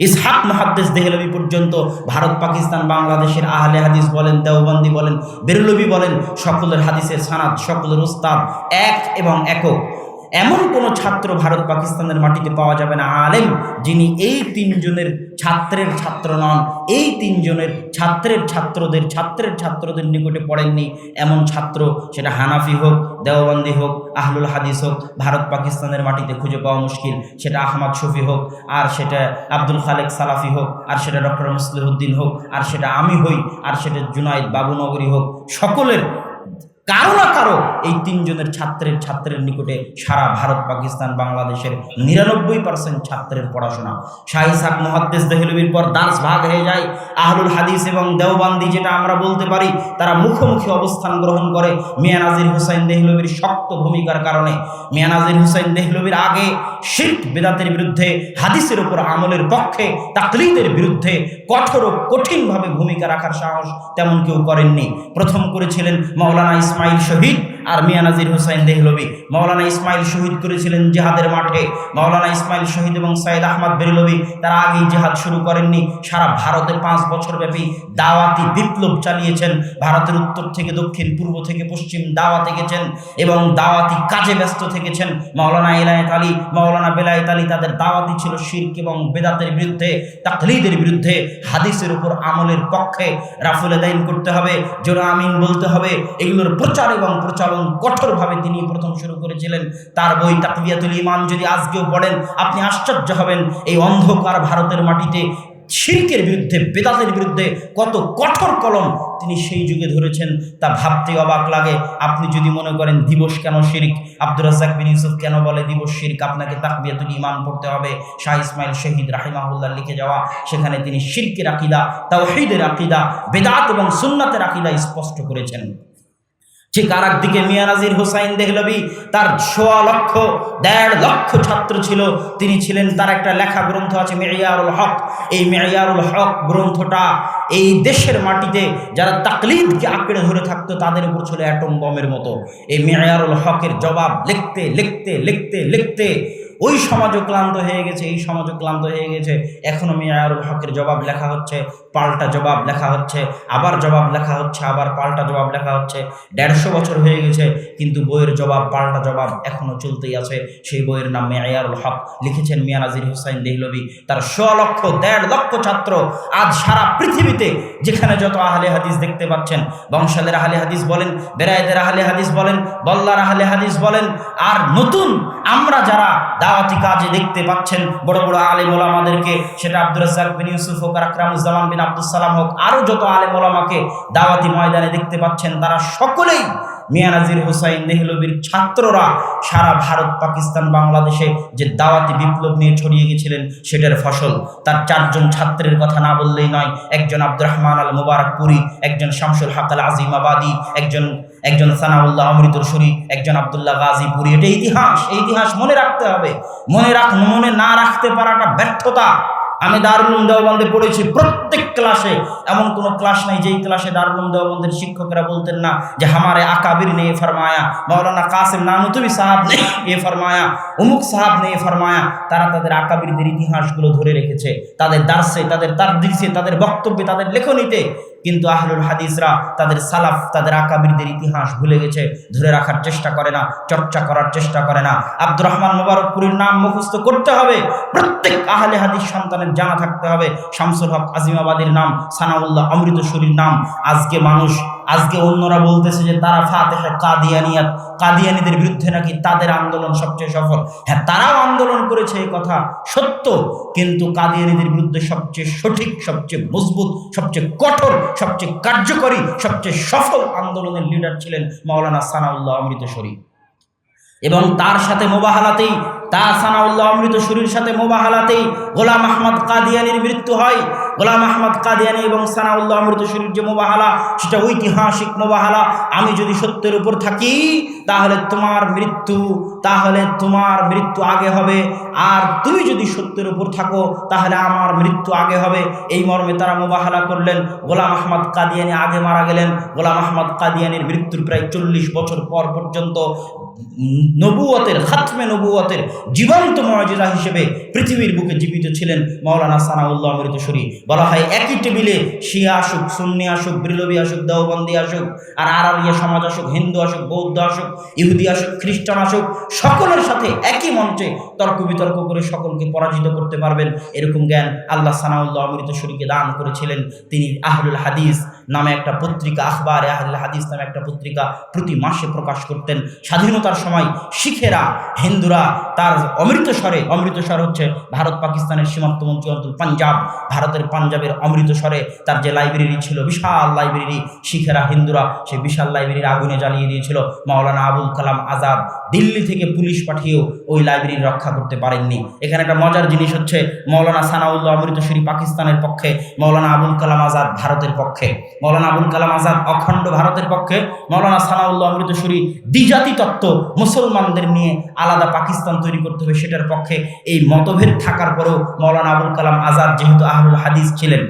ইসহাক মহাদ্দেশ দেহলবি পর্যন্ত ভারত, পাকিস্তান, বাংলাদেশের আহলে হাদিস বলেন, দেওবন্দি বলেন বেরলবি বলেন, সকলের হাদিসের সানাদ, সকলের উস্তাদ এক এবং একক। এমন কোনো ছাত্র ভারত পাকিস্তানের মাটিতে পাওয়া যাবে না, আলেম, যিনি এই তিনজনের ছাত্রের ছাত্র নন, এই তিনজনের ছাত্রের ছাত্রদের ছাত্রের ছাত্রদের নিকটে পড়েননি এমন ছাত্র, সেটা হানাফি হোক, দেওবন্দি হোক, আহলুল হাদিস হোক, ভারত পাকিস্তানের মাটিতে খুঁজে পাওয়া মুশকিল, সেটা আহমদ শফি হোক, আর সেটা আব্দুল খালেক সালাফি হোক, আর সেটা ডক্টর মুসলিহদ্দিন হোক, আর সেটা আমি হই, আর সেটা জুনাইদ বাবুনগরী হোক, সকলের কারও না কারও এই তিনজনের ছাত্রের ছাত্রের নিকটে সারা ভারত, পাকিস্তান, বাংলাদেশের নিরানব্বই পার্সেন্ট ছাত্রের পড়াশোনা। শাহিসাক মহাদ্দেশ দেহলবির পর দাস ভাগ হয়ে যায়। আহলুল হাদিস এবং দেওবান্দি যেটা আমরা বলতে পারি, তারা মুখোমুখি অবস্থান গ্রহণ করে মিয়া নাজির হুসাইন দেহলবির শক্ত ভূমিকার কারণে। মিয়া নাজির হুসাইন দেহলবির আগে শিল্প বেদাতের বিরুদ্ধে, হাদিসের উপর আমলের পক্ষে, তাকলিদের বিরুদ্ধে কঠোর ও কঠিনভাবে ভূমিকা রাখার সাহস তেমন কেউ করেননি। প্রথম করেছিলেন মাওলানা ইসমাইল শহীদ আর মিয়া নাজির হুসাইন দেহলবি, মাওলানা ইসমাইল শহীদ করেছিলেন জেহাদের মাঠে। মাওলানা ইসমাইল শহীদ এবং সৈয়দ আহমদ বেরলবি তারা আগেই জেহাদ শুরু করেননি। সারা ভারতে পাঁচ বছর ব্যাপী দাওয়াতি বিপ্লব চালিয়েছেন। ভারতের উত্তর থেকে দক্ষিণ, পূর্ব থেকে পশ্চিম দাওয়াতে গেছেন এবং দাওয়াতি কাজে ব্যস্ত থেকেছেন। মাওলানা এলায়েত আলী, মাওলানা বেলায়েত আলী তাদের দাওয়াতি ছিল শির্ক এবং বেদাতের বিরুদ্ধে, তাকলিদের বিরুদ্ধে হাদিসের উপর আমলের পক্ষে রাফুল আদাইন করতে হবে। জোরা আমিন বলতে হবে। এগুলোর প্রচার এবং প্রচলন কঠোরভাবে তিনি প্রথম শুরু করেছিলেন। তার বই তাকবিয়াতুল ইমান যদি আজকেও পড়েন, আপনি আশ্চর্য হবেন। এই অন্ধকার ভারতের মাটিতে শিল্কের বিরুদ্ধে, বেদাতের বিরুদ্ধে কত কঠোর কলম তিনি সেই যুগে ধরেছেন, তা ভাবতে অবাক লাগে। আপনি যদি মনে করেন, দিবস কেন শিরিক? আব্দুর রাজাক বিন ইউসুফ কেন বলে দিবস শিরিক? আপনাকে তাকবিয়াতুল ইমান পড়তে হবে। শাহ ইসমাইল শহীদ রাহিমাহুল্লাহ লিখে যাওয়া। সেখানে তিনি শিরকের আকিদা, তাওহীদের আকিদা, বেদাত এবং সুন্নাতের আকিদা স্পষ্ট করেছেন। ঠিক আর একদিকে মিয়া নাজির হুসাইন দেহলবি তার সোয়া লক্ষ, দেড় লক্ষ ছাত্র ছিল। তিনি ছিলেন, তার একটা লেখা গ্রন্থ আছে, মেয়ারুল হক। এই মেয়ারুল হক গ্রন্থটা এই দেশের মাটিতে যারা তাকলিদকে আঁকড়ে ধরে থাকতো, তাদের উপর ছিল অ্যাটম বমের মতো। এই মেয়ারুল হকের জবাব লিখতে লিখতে লিখতে লিখতে ওই সমাজও ক্লান্ত হয়ে গেছে, এই সমাজও ক্লান্ত হয়ে গেছে। এখনও মেয়ারুল হকের জবাব লেখা হচ্ছে পাল্টা জবাব লেখা হচ্ছে, আবার জবাব লেখা হচ্ছে, আবার পাল্টা জবাব লেখা হচ্ছে। দেড়শো বছর হয়ে গেছে, কিন্তু বইয়ের জবাব, পাল্টা জবাব এখনও চলতেই আছে। সেই বইয়ের নাম মেয়ারুল হক। লিখেছেন মিয়া নাজির হুসাইন দেহলবি তার শ লক্ষ, দেড় লক্ষ ছাত্র আজ সারা পৃথিবীতে, যেখানে যত আহলে হাদিস দেখতে পাচ্ছেন, বংশালের আহলে হাদিস বলেন, বেরায়েদের আহলে হাদিস বলেন, বল্লার আহলে হাদিস বলেন, আর নতুন আমরা যারা দাওয়াতি কাজে দেখতে পাচ্ছেন, বড় বড় আলেম ওলামাদেরকে, সেটা আব্দুর রাজ্জাক বিন ইউসুফ হোক আর আকরামুজ্জামান বিন আব্দুল সালাম হোক আরও যত আলেম ওলামাকে দাওয়াতি ময়দানে দেখতে পাচ্ছেন, তারা সকলেই মিয়া নাজির হুসাইন দেহলবির ছাত্ররা সারা ভারত, পাকিস্তান, বাংলাদেশে যে দাওয়াতি বিপ্লব নিয়ে ছড়িয়ে গেছিলেন, সেটার ফসল। তার চারজন ছাত্রের কথা না বললেই নয়, একজন আব্দুর রহমান আল মুবারকপুরি একজন শামসুল হাক আল আজিম আবাদি একজন একজন সানাউল্লাহ অমৃতর শরী একজন আবদুল্লাহ গাজীপুরি এটা ইতিহাস, এই ইতিহাস মনে রাখতে হবে। মনে রাখ, মনে না রাখতে পারাটা ব্যর্থতা। আমি দারুল দেওবন্দে পড়েছি প্রত্যেক ক্লাসে। এমন কোনো ক্লাস নাই যেই ক্লাসে দারুল দেওবন্দের শিক্ষকরা বলতেন না যে, হামারে আকাবির নেই ফরমায়া মৌলানা কাসিম নানুতুবি সাহাব নেই এ ফরমায়া অমুক সাহাব নেই ফরমায়া। তারা তাদের আকাবিরদের ইতিহাসগুলো ধরে রেখেছে। তাদের দার্সে, তাদের তার তাদের বক্তব্যে, তাদের লেখনীতে কিন্তু আহলুল হাদিসরা তাদের সালাফ, তাদের আকাবিরদের ইতিহাস ভুলে গেছে, ধরে রাখার চেষ্টা করে না, চর্চা করার চেষ্টা করে না। আব্দুর রহমান মুবারকপুরীর নাম মুখস্থ করতে হবে, প্রত্যেক আহলে হাদিস সন্তানের জানা থাকতে হবে। শামসুল হক আজিমাবাদের নাম, সানাউল্লাহ অমৃতসুরীর নাম, আজকে মানুষ আজকে অন্যরা বলতেছে যে, তারা ফাতেহা কাদিয়ানিয়াত, কাদিয়ানিদের বিরুদ্ধে নাকি তাদের আন্দোলন সবচেয়ে সফল? হ্যাঁ তারাও আন্দোলন করেছে, এই কথা সত্য। কিন্তু কাদিয়ানিদের বিরুদ্ধে সবচেয়ে সঠিক, সবচেয়ে মজবুত, সবচেয়ে কঠোর, সবচেয়ে কার্যকরী, সবচেয়ে সফল আন্দোলনের লিডার ছিলেন মাওলানা সানাউল্লাহ অমৃতসরী এবং তার সাথে মোবাহালাতেই, তা সানাউল্লাহ অমৃত শরীর সাথে মোবাহালাতেই গোলাম আহমদ কাদিয়ানির মৃত্যু হয়। গোলাম আহমদ কাদিয়ানি এবং সানাউল্লাহ অমৃতসরীর যে মোবাহালা, সেটা ঐতিহাসিক মোবাহালা। আমি যদি সত্যের উপর থাকি, তাহলে তোমার মৃত্যু, তাহলে তোমার মৃত্যু আগে হবে। আর তুমি যদি সত্যের উপর থাকো, তাহলে আমার মৃত্যু আগে হবে। এই মর্মে তারা মোবাহালা করলেন। গোলাম আহমদ কাদিয়ানি আগে মারা গেলেন। গোলাম আহমদ কাদিয়ানির মৃত্যুর প্রায় চল্লিশ বছর পর পর্যন্ত নবুয়তের, খাতমে নবুয়তের জীবন্ত মর্যাদা হিসেবে পৃথিবীর বুকে জীবিত ছিলেন মৌলানা সানাউল্লাহ অমৃতসরী বলা হয় একই টেবিলে শিয়া আসুক, সুন্নি আসুক বিরলবী আসুক, দেওবন্দি আসুক, আর আরবিয়া সমাজ আসুক, হিন্দু আসুক, বৌদ্ধ আসুক, ইহুদি আসুক, খ্রিস্টান আসুক, সকলের সাথে একই মঞ্চে তর্ক বিতর্ক করে সকলকে পরাজিত করতে পারবেন। এরকম জ্ঞান আল্লাহ সানাউল্লাহ অমৃত শরীকে দান করেছিলেন। তিনি আহলুল হাদিস নামে একটা পত্রিকা, আখবার আহলুল হাদিস নামে একটা পত্রিকা প্রতি মাসে প্রকাশ করতেন। স্বাধীনতার সময় শিখেরা, হিন্দুরা তার অমৃতসরে অমৃতসর হচ্ছে ভারত পাকিস্তানের সীমান্তমন্ত্রী অঞ্চল, পাঞ্জাব। ভারতের পাঞ্জাবের অমৃতসরে তার যে লাইব্রেরি ছিল, বিশাল লাইব্রেরি, শিখেরা, হিন্দুরা সেই বিশাল লাইব্রেরির আগুনে জ্বালিয়ে দিয়েছিল। মাওলানা আবুল কালাম আজাদ দিল্লি থেকে পুলিশ পাঠিয়েও ওই লাইব্রেরি রক্ষা করতে পারেননি। এখানে একটা মজার জিনিস হচ্ছে, মৌলানা সানাউল্লাহ অমৃতসরী পাকিস্তানের পক্ষে, মৌলানা আবুল কালাম আজাদ ভারতের পক্ষে। মৌলানা আবুল কালাম আজাদ অখণ্ড ভারতের পক্ষে, মৌলানা সানাউল্লাহ অমৃতসরী দ্বিজাতি তত্ত্ব মুসলমানদের নিয়ে আলাদা পাকিস্তান তৈরি করতে হবে সেটার পক্ষে। এই মতভেদ থাকার পরেও মৌলানা আবুল কালাম আজাদ যেহেতু আহলুল হাদিস ছিলেন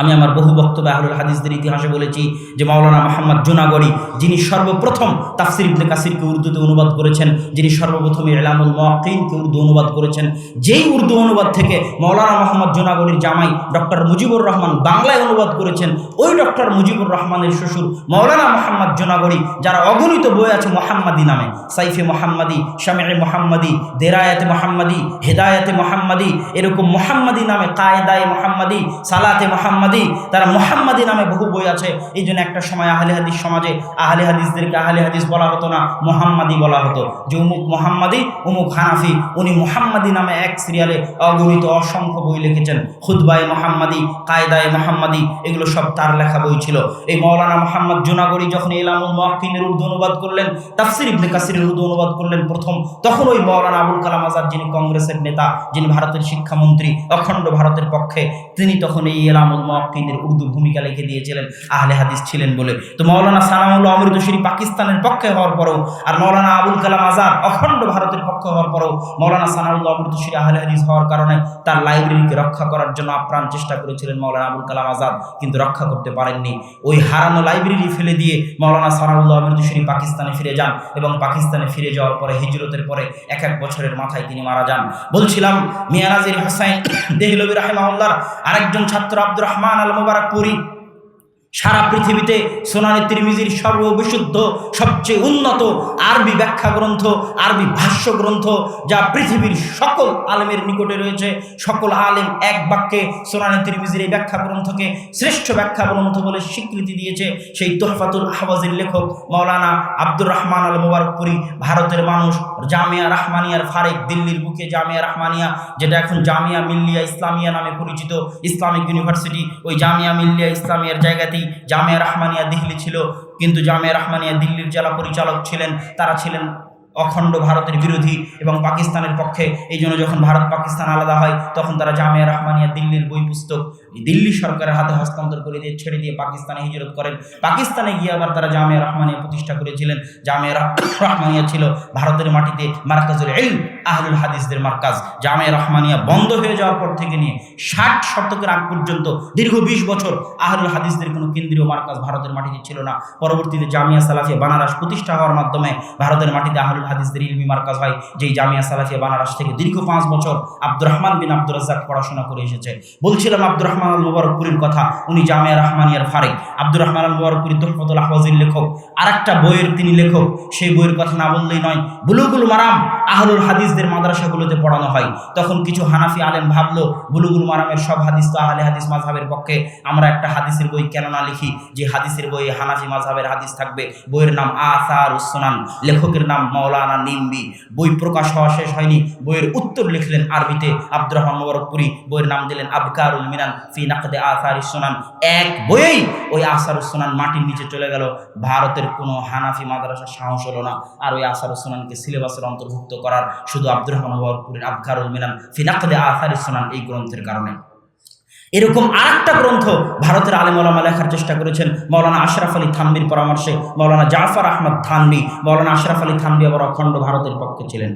আমি আমার বহু বক্তব্য আহলুল হাদিসদের ইতিহাসে বলেছি যে মাওলানা মোহাম্মদ জুনাগড়ি, যিনি সর্বপ্রথম তাফসির ইবনে কাসিরকে উর্দুতে অনুবাদ করেছেন, যিনি সর্বপ্রথম ইলামুল মহাকিনকে উর্দু অনুবাদ করেছেন, যেই উর্দু অনুবাদ থেকে মাওলানা মোহাম্মদ জুনাগড়ির জামাই ডক্টর মুজিবুর রহমান বাংলায় অনুবাদ করেছেন, ওই ডক্টর মুজিবুর রহমানের শ্বশুর মাওলানা মোহাম্মদ জুনাগড়ি, যারা অগণিত বই আছে মোহাম্মদী নামে, সাইফে মোহাম্মদী শামে মোহাম্মদী, দেরায়াতে মোহাম্মদী, হেদায়াতে মোহাম্মদী, এরকম মোহাম্মদী নামে কায়দায়ে মোহাম্মদী, সালাতে মোহাম্মদী তারা মোহাম্মদী নামে বহু বই আছে। এই জন্য একটা সময় আহলে হাদিস সমাজে আহলে হাদিসদেরকে আহলে হাদিস বলা হতো না, মোহাম্মদী বলা হতো। যে উমুক মোহাম্মদী, উমুক হানাফি, উনি মোহাম্মদী নামে এক সিরিয়ালে অগণিত অসংখ্য বই লিখেছেন। খুদবাই মোহাম্মদী, কায়দায় মোহাম্মদী, এগুলো সব তার লেখা বই ছিল। এই মৌলানা মোহাম্মদ জুনাগড়ি যখন ইলামুল মহাকিনের উর্দু অনুবাদ করলেন, তাফসির ইবনে কাসিরের উর্দু অনুবাদ করলেন প্রথম, তখন ওই মৌলানা আবুল কালাম আজাদ যিনি কংগ্রেসের নেতা, যিনি ভারতের শিক্ষামন্ত্রী, অখণ্ড ভারতের পক্ষে, তিনি তখন এই এলামুল মহাকিনের উর্দু ভূমিকা লিখে দিয়েছিলেন, আহলে হাদিস ছিলেন বলে। তো মৌলানা সানাউল্লাহ অমৃতসরী পাকিস্তানের পক্ষে হওয়ার পরেও আর মৌলানা আবুল কালাম আজাদ অখণ্ড ভারতের পক্ষে হওয়ার পরেও মৌলানা সানাউল্লাহ অমৃতসরী আহলে হাদিস হওয়ার কারণে তার লাইব্রেরিকে রক্ষা করার জন্য আপ্রাণ চেষ্টা করেছিলেন মৌলানা আবুল কালাম আজাদ, কিন্তু রক্ষা করতে পারেননি। ওই হারানো লাইব্রেরি ফেলে দিয়ে মৌলানা সানাউল্লাহ অমৃতসরী পাকিস্তানে ফিরে যান এবং পাকিস্তানে ফিরে যাওয়ার পরে হিজরতের পরে এক এক বছরের মাথায় তিনি মারা যান। বলছিলাম, মিয়ানাজির হোসাইন দেহলবি রাহেমাউল্লার আরেকজন ছাত্র আব্দুর রহমান আল মুবারকপুরি সারা পৃথিবীতে সোনানি তিরমিজির সর্ববিশুদ্ধ, সবচেয়ে উন্নত আরবি ব্যাখ্যা গ্রন্থ আরবি ভাষ্য গ্রন্থ যা পৃথিবীর সকল আলেমের নিকটে রয়েছে। সকল আলেম এক বাক্যে সোনানি তিরমিজির এই ব্যাখ্যা গ্রন্থকে শ্রেষ্ঠ ব্যাখ্যা গ্রন্থ বলে স্বীকৃতি দিয়েছে। সেই তোহফাতুল আহওয়াজের লেখক মৌলানা আব্দুর রহমান আল মুবারকপুরি ভারতের মানুষ, জামিয়া রাহমানিয়ার ফারেক, দিল্লির বুকে জামিয়া রাহমানিয়া, যেটা এখন জামিয়া মিল্লিয়া ইসলামিয়া নামে পরিচিত। ইসলামিক ইউনিভার্সিটি ওই জামিয়া মিল্লিয়া ইসলামিয়ার জায়গাতেই জামিয়া রহমানিয়া দিল্লি ছিল, কিন্তু জামিয়া রহমানিয়া দিল্লির জেলা পরিচালক ছিলেন, তারা ছিলেন অখণ্ড ভারতের বিরোধী এবং পাকিস্তানের পক্ষে। এই জন্য যখন ভারত পাকিস্তান আলাদা হয়, তখন তারা জামিয়া রহমানিয়া দিল্লির বই পুস্তক দিল্লি সরকারের হাতে হস্তান্তর করে দিয়ে, ছেড়ে দিয়ে পাকিস্তানে হিজরত করেন। পাকিস্তানে গিয়ে আবার তারা জামিয়া রহমানিয়া প্রতিষ্ঠা করেছিলেন। জামিয়া রহমানিয়া ছিল ভারতের মাটিতে মার্কাজুল ইলম, আহলুল হাদিসদের মার্কাজ। জামিয়া রহমানিয়া বন্ধ হয়ে যাওয়ার পর থেকে নিয়ে ষাট শতকের আগ পর্যন্ত, দীর্ঘ বিশ বছর আহলুল হাদিসদের কোনো কেন্দ্রীয় মার্কাজ ভারতের মাটিতে ছিল না। পরবর্তীতে জামিয়া সালাফিয়া বানারস প্রতিষ্ঠা হওয়ার মাধ্যমে ভারতের মাটিতে আহলুল হাদিসদের ইলমি মার্কাজ হয়, যেই জামিয়া সালাফিয়া বানারস থেকে দীর্ঘ পাঁচ বছর আব্দুর রহমান বিন আব্দুর রাজ্জাক পড়াশোনা করে এসেছে। বলছিলাম আব্দুর রহমান আল মুবারকপুরীর কথা, উনি জামিয়া রহমানিয়ার ফারেক। আব্দুর রহমান আল মুবারকপুরি তোহফতুল আহওয়াজির লেখক। আরেকটা বইয়ের তিনি লেখক, সেই বইয়ের কথা না বললেই নয়, বুলুগুল মারাম আহলুল হাদিসদের মাদ্রাসাগুলোতে পড়ানো হয়। তখন কিছু হানাফি আলেম ভাবলো, বুলুগুল মারামের সব হাদিস তো আহলে হাদিস মাঝহাবের পক্ষে, আমরা একটা হাদিসের বই কেন না লিখি? যে হাদিসের বই হানাফি মাঝহাবের হাদিস থাকবে, বইয়ের নাম আসার উসনান লেখকের নাম মৌলানা নিম্বি। বই প্রকাশ হওয়া শেষ হয়নি, বইয়ের উত্তর লিখলেন আরবিতে আব্দুর রহমান মুবারকপুরি বইয়ের নাম দিলেন আবকারুল মিনান। ফি নাকদে আসার সোনান। এক বইয়েই ওই আসার সোনান মাটির নিচে চলে গেল। ভারতের কোনো হানাফি মাদ্রাসার সাহস হলো না। আর ওই আসার সোনানকে সিলেবাসের অন্তর্ভুক্ত করার শুধু আব্দুর রহমান আবকারুল মিনান ফি নাকদে আসার সোনান এই গ্রন্থের কারণে। এরকম আরেকটা গ্রন্থ ভারতের আলেম ওলামা লেখার চেষ্টা করেছেন মৌলানা আশরাফ আলী থানবির পরামর্শে, মৌলানা জাফর আহমদ থানবি মৌলানা আশরাফ আলী থানবি আবার অখণ্ড ভারতের পক্ষে ছিলেন।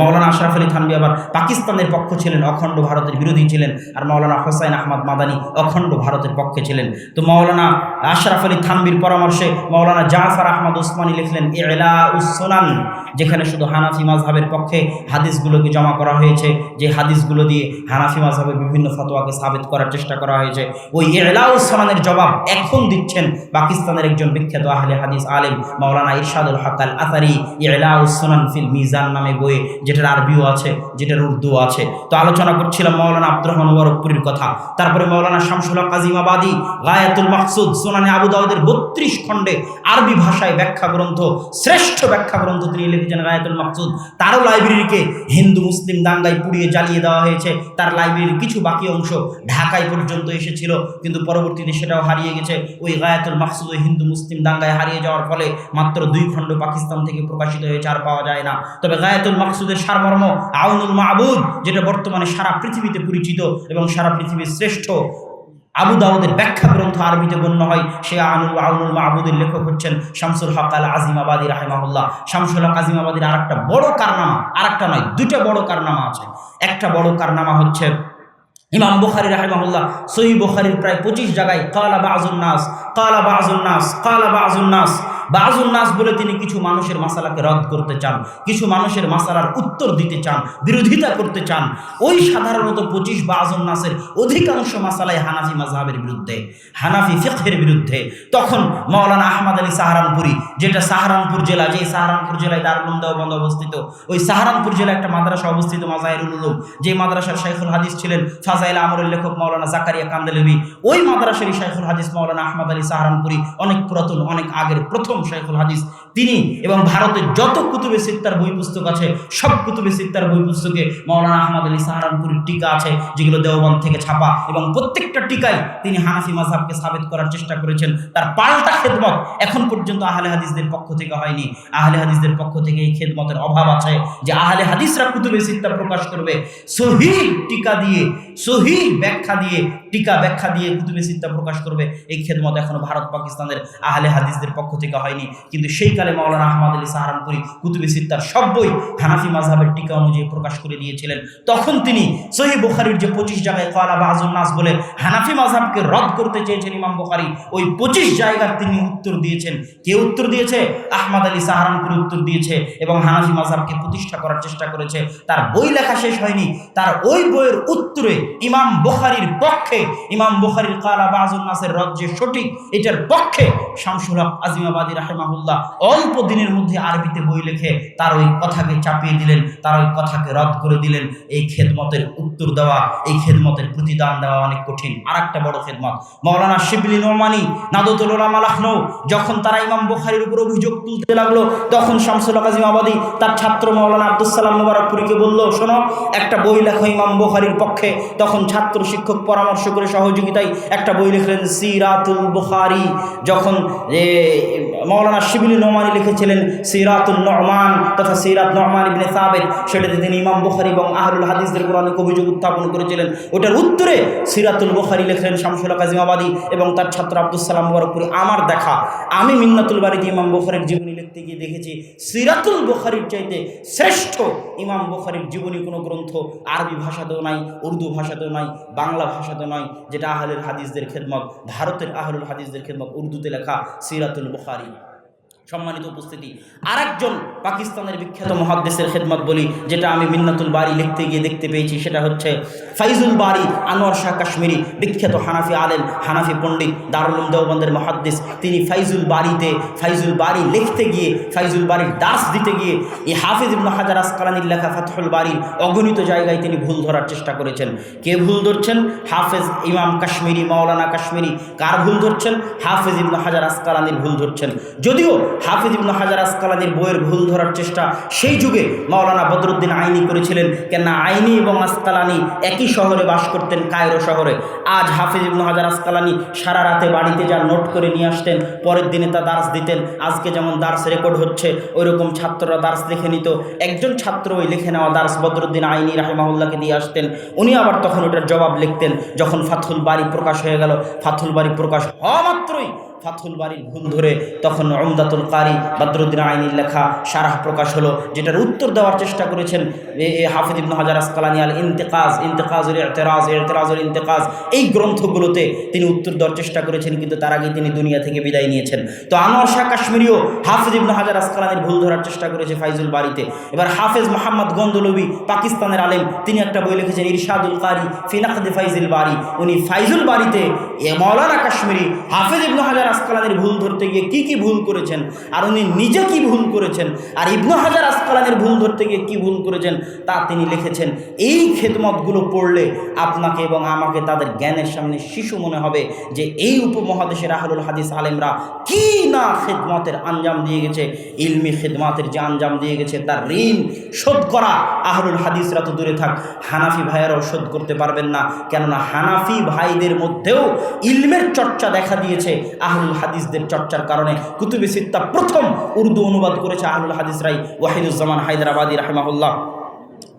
মৌলানা আশরাফ আলী থানবি আবার পাকিস্তানের পক্ষ ছিলেন, অখণ্ড ভারতের বিরোধী ছিলেন, আর মৌলানা হোসাইন আহমদ মাদানি অখণ্ড ভারতের পক্ষে ছিলেন। তো মৌলানা আশরাফ আলী থানবির পরামর্শে মৌলানা জাফর আহমদ ওসমানী লিখলেন এলা উসনান যেখানে শুধু হানাফি মাজহাবের পক্ষে হাদিসগুলোকে জমা করা হয়েছে, যে হাদিসগুলো দিয়ে হানাফি মাজহাবের বিভিন্ন ফতোয়াকে সাবিত করার চেষ্টা করা হয়েছে। ওই এলাউসমানের জবাব এখন দিচ্ছেন পাকিস্তানের একজন বিখ্যাত আহলে হাদিস আলেম মাওলানা ইরশাদুল হক আল আতারি এলাউসনান ফিল মিজান নামে বইয়ে যেটার আরবিও আছে, যেটার উর্দু আছে। তো আলোচনা করছিলাম মাওলানা আব্দুর রহমান মুবারকপুরীর কথা। তারপরে মাওলানা শামসুল হক আজিমাবাদী গায়াতুল মাকসুদ সোনানি আবু দাউদের বত্রিশ খণ্ডে আরবি ভাষায় ব্যাখ্যা গ্রন্থ, শ্রেষ্ঠ ব্যাখ্যা গ্রন্থ তিনি লিখেছেন গায়াতুল মাকসুদ। তারও লাইব্রেরিকে হিন্দু, মুসলিম দাঙ্গায় পুড়িয়ে জ্বালিয়ে দেওয়া হয়েছে। তার লাইব্রেরির কিছু বাকি অংশ ঢাকায় পর্যন্ত এসেছিল, কিন্তু পরবর্তীতে সেটাও হারিয়ে গেছে। ওই গায়াতুল মাকসুদ হিন্দু মুসলিম দাঙ্গায় হারিয়ে যাওয়ার ফলে মাত্র দুই খণ্ড পাকিস্তান থেকে প্রকাশিত হয়েছে, আর পাওয়া যায় না। তবে গায়াতুল মাকসুদের সারমর্ম আউনুল মাহবুদ যেটা বর্তমানে সারা পৃথিবীতে পরিচিত এবং সারা পৃথিবীর শ্রেষ্ঠ, আবু দাউদের ব্যাখ্যা গ্রন্থ আরবিতে গণ্য হয়। সে আনুল আউনুল মাহবুদের লেখক হচ্ছেন শামসুল হক আল আজিমাবাদী রাহেমাহুল্লাহ। শামসুল হক আজিমাবাদীর আর একটা বড় কারনামা আর একটা নয়, দুইটা বড় কারনামা আছে। একটা বড় কারনামা হচ্ছে ইমাম বুখারি রাহেমাহুল্লাহ সহি বুখারির প্রায় পঁচিশ জায়গায় কালা বাজুন নাস, কালা বাজুন নাস, কালা বাজুন নাস। বাজুন নাস বলে তিনি কিছু মানুষের মাসালাকে রদ করতে চান, কিছু মানুষের মাসালার উত্তর দিতে চান, বিরোধিতা করতে চান। ওই সাধারণত পঁচিশ বাজুন নাসের অধিকাংশ মাসালায় হানাফি মাজহাবের বিরুদ্ধে, হানাফি ফিকহের বিরুদ্ধে। তখন মৌলানা আহমদ আলী সাহারানপুরি, যেটা সাহারানপুর জেলা যে সাহারানপুর জেলায় দারুল দেওবন্দ অবস্থিত, ওই সাহারানপুর জেলায় একটা মাদ্রাসা অবস্থিত মাজাহিরুল উলুম। যে মাদ্রাসার শাইখুল হাদিস ছিলেন ফাজাইল আমরের লেখক মৌলানা জাকারিয়া কান্দেলবি ওই মাদ্রাসারই শাইখুল হাদিস মৌলানা আহমদ আলী সাহারানপুরি অনেক পুরাতন, অনেক আগের প্রথম শাইখুল হাদিস তিনি এবং ভারতের যত কুতুবে সিত্তার বই পুস্তক আছে, সব কুতুবে সিত্তার বই পুস্তকে মৌলানা আহমদ আলী সাহারানপুরির টিকা আছে, যেগুলো দেওবন্দ থেকে ছাপা এবং প্রত্যেকটা টিকায় তিনি হানাফি মাযহাবকে সাবিত করার চেষ্টা করেছেন। তার পাল্টা খেদমত এখন পর্যন্ত আহলে হাদিসদের পক্ষ থেকে হয়নি। আহলে হাদিসদের পক্ষ থেকে এই খেদমতের অভাব আছে যে আহলে হাদিসরা কুতুবে সিত্তা প্রকাশ করবে। সহি টিকা দিয়ে, সহি ব্যাখ্যা দিয়ে, টিকা ব্যাখ্যা দিয়ে কুতুবে সিত্তা প্রকাশ করবে। এই খেদমত এখনও ভারত পাকিস্তানের আহলে হাদিসদের পক্ষ থেকে হয়নি। কিন্তু সেই কালে মাওলানা আহমদ আলী সাহারানপুরি কুতুবে সিত্তার সব বই হানাফি মাযহাবের টিকা অনুযায়ী প্রকাশ করে দিয়েছিলেন। তখন তিনি সহি বুখারির যে পঁচিশ জায়গায় কলা বাজুল নাস বলে হানাফি মাযহাবকে রদ করতে চেয়েছেন ইমাম বুখারি, ওই পঁচিশ জায়গার তিনি উত্তর দিয়েছেন। কে উত্তর দিয়েছে? আহমদ আলী সাহারানপুরি উত্তর দিয়েছে এবং হানাফি মাযহাবকে প্রতিষ্ঠা করার চেষ্টা করেছে। তার বই লেখা শেষ হয়নি। তার ওই বইয়ের উত্তরে ইমাম বুখারির পক্ষে, ইমাম বুখারির কালা বাজুল নাসের রদ যে সঠিক, এটার পক্ষে শামসুল হক আজিমাবাদী রাহেমাহুল্লাহ অল্প দিনের মধ্যে আরবিতে বই লিখে তার ওই কথাকে চাপিয়ে দিলেন, তার ওই কথাকে রদ করে দিলেন। এই খেদমতের উত্তর দেওয়া, এই খেদমতের প্রতিদান দেওয়া অনেক কঠিন। আর একটা বড় খেদমত, মৌলানা শিবলি নোমানি, নাদতুল লখনৌ, যখন তারা ইমাম বুখারির উপর অভিযোগ তুলতে লাগল, তখন শামসুল হক আজিমাবাদী তার ছাত্র মৌলানা আব্দুল সালাম মুবারকপুরীকে বলল, শোনো, একটা বই লেখো ইমাম বুখারির পক্ষে। তখন ছাত্র শিক্ষক পরামর্শ করে সহযোগিতায় একটা বই লিখলেন, সিরাতুল বুখারি। যখন মৌলানা শিবিলি নোমানি লিখেছিলেন সিরাতুল নহমান তথা সিরাত নহমান ইবনে সাবের সেটাতে তিনি ইমাম বুখারি এবং আহলুল হাদিসদের উপর অনেক অভিযোগ উত্থাপন করেছিলেন। ওটার উত্তরে সিরাতুল বুখারি লিখলেন শামসুল কাজিমাবাদী এবং তার ছাত্র আব্দুল সালাম মুবারকপুরি। আমার দেখা, আমি মিন্নাতুল বাড়িতে ইমাম বুখারির জীবনী লিখতে গিয়ে দেখেছি, সিরাতুল বুখারির চাইতে শ্রেষ্ঠ ইমাম বুখারির জীবনী কোনো গ্রন্থ আরবি ভাষাতেও নাই, উর্দু ভাষাতেও নাই, বাংলা ভাষাতেও নয় যেটা আহলের হাদিসদের খেদমত, ভারতের আহলুল হাদিসদের খেদমত উর্দুতে লেখা সিরাতুল বুখারি। সম্মানিত উপস্থিতি। আরেকজন পাকিস্তানের বিখ্যাত মহাদ্দেশের খেদমত বলি, যেটা আমি মিন্নাতুল বাড়ি লিখতে গিয়ে দেখতে পেয়েছি, সেটা হচ্ছে ফাইজুল বাড়ি আনোয়ার শাহ কাশ্মীরি বিখ্যাত হানাফি আলেম, হানাফি পণ্ডিত দারুল দেওবন্দের মহাদ্দেশ তিনি ফাইজুল বাড়িতে ফাইজুল বাড়ি লিখতে গিয়ে, ফাইজুল বাড়ির দাস দিতে গিয়ে এই হাফিজ ইবনু হাজার আসকালানির লেখা ফাতহুল বাড়ির অগণিত জায়গায় তিনি ভুল ধরার চেষ্টা করেছেন। কে ভুল ধরছেন? হাফেজ ইমাম কাশ্মীরি, মাওলানা কাশ্মীরি। কার ভুল ধরছেন? হাফেজ ইবনু হাজার আসকালানির ভুল ধরছেন। যদিও হাফিজ ইবনু হাজার আসকালানির বইয়ের ভুল ধরার চেষ্টা। সেই যুগে মাওলানা বদরুদ্দিন আইনি করেছিলেন, কেননা আইনি এবং আসকালানি একই শহরে বাস করতেন কায়রো শহরে। আজ হাফিজ ইবনু হাজার আসকালানি সারা রাতে বাড়িতে যা নোট করে নিয়ে আসতেন, পরের দিনে তা দার্স দিতেন। আজকে যেমন দার্স রেকর্ড হচ্ছে ওই রকম ছাত্ররা দার্স লিখে নিত। একজন ছাত্র ওই লিখে নেওয়া দার্স বদরুদ্দিন আইনি রাহেমাহুল্লাহকে দিয়ে আসতেন। উনি আবার তখন ওটার জবাব লিখতেন, যখন ফাথুল বাড়ি প্রকাশ হয়ে গেল। ফাথুল বাড়ি প্রকাশ হওয়া মাত্রই ফাথুল বাড়ির ভুল ধরে তখন অমদাতুল কারি বদরুদ্দিন আইনির লেখা সারাহ প্রকাশ হলো, যেটার উত্তর দেওয়ার চেষ্টা করেছেন হাফিজ ইবনু হাজার আসকালানি আল ইন্তেকাজ, ইন্তেকাজুল এতেরাজ এতেরাজুল ইন্তেকাজ। এই গ্রন্থগুলোতে তিনি উত্তর দেওয়ার চেষ্টা করেছেন, কিন্তু তার আগে তিনি দুনিয়া থেকে বিদায় নিয়েছেন। তো আনোয়ার শাহ কাশ্মীরিও হাফিজ ইবনু হাজার আসকালানির ভুল ধরার চেষ্টা করেছে ফাইজুল বাড়িতে। এবার হাফেজ মোহাম্মদ গন্দলবি, পাকিস্তানের আলেম, তিনি একটা বই লিখেছেন, ইরশাদুল কারি ফিনাকদে ফাইজুল বাড়ি উনি ফাইজুল বাড়িতে মৌলানা কাশ্মীরি হাফেজ ইবনু হাজার আসকালানের ভুল ধরতে গিয়ে কি কি ভুল করেছেন? আর উনি নিজে কি ভুল করেছেন? আর ইবনু হাজার আসকালানের ভুল ধরতে গিয়ে কি ভুল করেছেন? তা তিনি লিখেছেন, এই খেদমতগুলো পড়লে আপনাকে এবং আমাকে তাদের জ্ঞানের সামনে শিশু মনে হবে যে এই উপমহাদেশের আহলুল হাদিস আলেমরা কি না খেদমতের আঞ্জাম দিয়ে গেছে। ইলমি খেদমাতের যে আঞ্জাম দিয়ে গেছে, তার ঋণ শোধ করা আহরুল হাদিসরা তো দূরে থাক। হানাফি ভাইয়েরাও শোধ করতে পারবেন না। কেননা হানাফি ভাইদের মধ্যেও ইলমের চর্চা দেখা দিয়েছে আহলুল হাদিসদের চর্চার কারণে কুতুবে সিত্তা প্রথম উর্দু অনুবাদ করেছে আহলুল হাদিসরাই ওয়াহিদুজ্জামান হায়দরাবাদী রাহমাহুল্লাহ।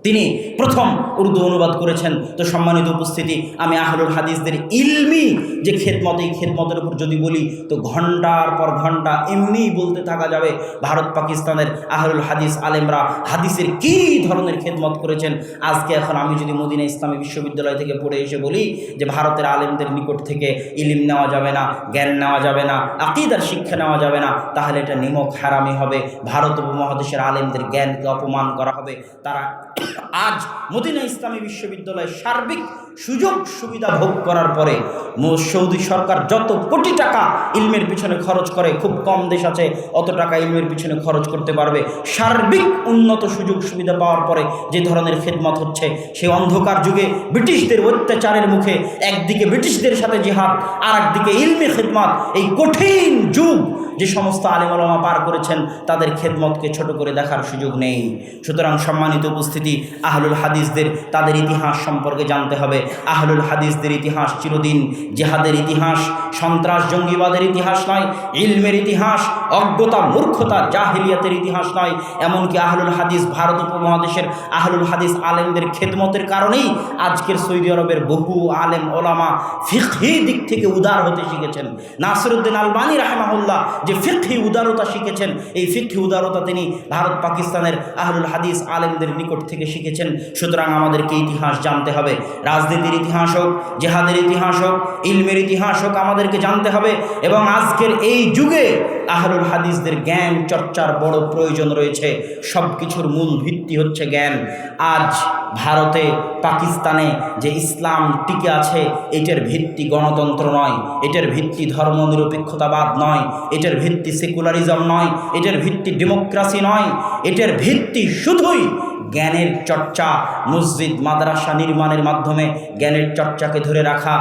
তিনি প্রথম উর্দু অনুবাদ করেছেন। তো সম্মানিত উপস্থিতি, আমি আহলুল হাদিসদের ইলমি যে খেদমত, এই খেদমতের উপর যদি বলি, তো ঘণ্টার পর ঘণ্টা এমনিই বলতে থাকা যাবে, ভারত পাকিস্তানের আহলুল হাদিস আলেমরা হাদিসের কী ধরনের খেদমত করেছেন? আজকে এখন আমি যদি মদিনা ইসলামী বিশ্ববিদ্যালয় থেকে পড়ে এসে বলি যে, ভারতের আলেমদের নিকট থেকে ইলিম নেওয়া যাবে না, জ্ঞান নেওয়া যাবে না, আকিদার শিক্ষা নেওয়া যাবে না, তাহলে এটা নিমক হারামি হবে। ভারত উপমহাদেশের আলেমদের জ্ঞানকে অপমান করা হবে। তারা আজ মদিনা ইসলামী বিশ্ববিদ্যালয়ের সার্বিক সুযোগ সুবিধা ভোগ করার পরে সৌদি সরকার যত কোটি টাকা ইলমের পিছনে খরচ করে, খুব কম দেশ আছে, অত টাকা ইলমের পিছনে খরচ করতে পারবে। সার্বিক উন্নত সুযোগ সুবিধা পাওয়ার পরে যে ধরনের খেদমত হচ্ছে, সেই অন্ধকার যুগে ব্রিটিশদের অত্যাচারের মুখে একদিকে ব্রিটিশদের সাথে জিহাদ আর একদিকে ইলমে খেদমত। এই কঠিন যুগ যে সমস্ত আলেমলমা পার করেছেন, তাদের খেদমতকে ছোট করে দেখার সুযোগ নেই। সুতরাং সম্মানিত উপস্থিতি, আহলুল হাদিসদের তাদের ইতিহাস সম্পর্কে জানতে হবে। আহলুল হাদিসদের ইতিহাস চিরদিন জেহাদের ইতিহাস, সন্ত্রাস, জঙ্গিবাদের ইতিহাস নয়, ইলমের ইতিহাস, অজ্ঞতা, মূর্খতা, জাহিলিয়াতের ইতিহাস নয়। এমনকি আহলুল হাদিস ভারত উপমহাদেশের আহলুল হাদিস আলেমদের খেদমতের কারণেই আজকের সৌদি আরবের বহু আলেম ওলামা ফিকহি দিক থেকে উদার হতে শিখেছেন। নাসিরুদ্দিন আলবানী রাহমাহুল্লাহ যে ফিকহি উদারতা শিখেছেন, এই ফিকহি উদারতা তিনি ভারত পাকিস্তানের আহলুল হাদিস আলেমদের নিকট থেকে শিখেছেন। সুতরাং আমাদেরকে ইতিহাস জানতে হবে। রাজনীতির ইতিহাস হোক, জেহাদের ইতিহাস হোক, ইলমের ইতিহাস হোক, আমাদেরকে জানতে হবে। এবং আজকের এই যুগে আহলুল হাদিসদের জ্ঞান চর্চার বড় প্রয়োজন রয়েছে। সব কিছুর মূল ভিত্তি হচ্ছে জ্ঞান। আজ ভারতে পাকিস্তানে যে ইসলাম টিকে আছে, এটার ভিত্তি গণতন্ত্র নয়। এটার ভিত্তি ধর্মনিরপেক্ষতাবাদ নয়। এটার ভিত্তি সেকুলারিজম নয়। এটার ভিত্তি ডেমোক্রাসি নয়। এটার ভিত্তি শুধুই জ্ঞানের চর্চা মসজিদ মাদ্রাসা নির্মাণের মাধ্যমে জ্ঞানের চর্চাকে ধরে রাখা